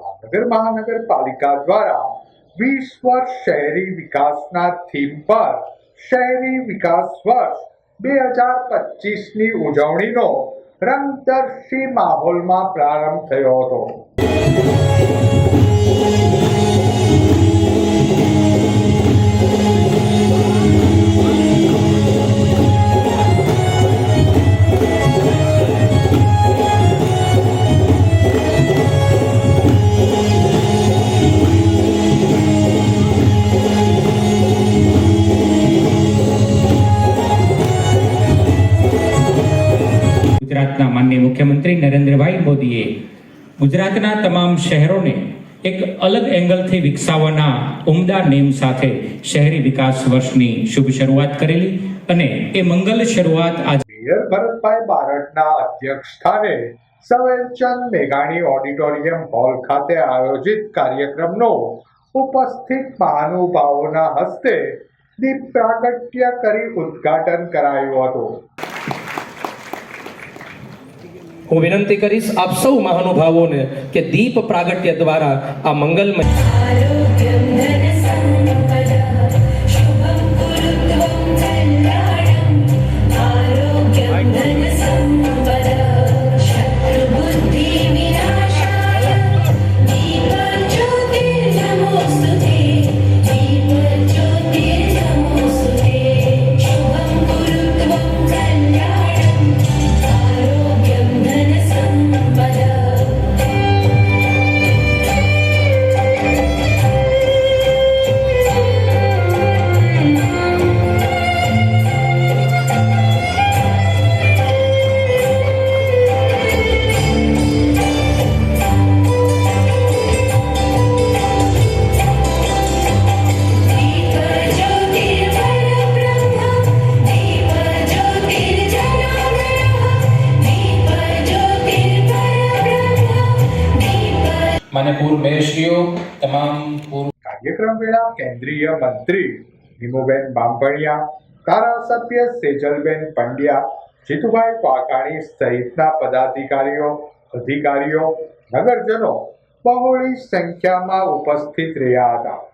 ભાવનગર મહાનગરપાલિકા દ્વારા વીસ વર્ષ શહેરી વિકાસના થીમ પર શહેરી વિકાસ વર્ષ બે હજાર પચીસની ઉજવણીનો રંગદર્શી માહોલમાં પ્રારંભ થયો હતો. ગુજરાતના માનનીય મુખ્યમંત્રી નરેન્દ્રભાઈ મોદીએ ગુજરાતના તમામ શહેરોને એક અલગ એંગલથી વિકસાવવાના ઉમદા નેમ સાથે શહેરી વિકાસ વર્ષની શુભ શરૂઆત કરેલી અને એ મંગલ શરૂઆત આજે ભરતભાઈ બારડના અધ્યક્ષ સ્થાને સવેલચંદ મેઘાણી ઓડિટોરિયમ હોલ ખાતે આયોજિત કાર્યક્રમનો ઉપસ્થિત મહાનુભાવોના હસ્તે દીપ પ્રાગટ્ય કરી ઉદ્ઘાટન કરાયું હતું. હું વિનંતી કરીશ આપ સૌ મહાનુભાવોને કે દીપ પ્રાગટ્ય દ્વારા આ મંગલમય दीप માન્ય પૂર્વ મેયરશ્રીઓ તમામ પૂર્વ કાર્યક્રમ વેળા કેન્દ્રીય મંત્રી નિમુબેન બાંભણિયા ધારાસભ્ય સેજલબેન પંડ્યા, જીતુભાઈ વાઘાણી સહિતના પદાધિકારીઓ, અધિકારીઓ, નગરજનો બહોળી સંખ્યામાં ઉપસ્થિત રહ્યા હતા.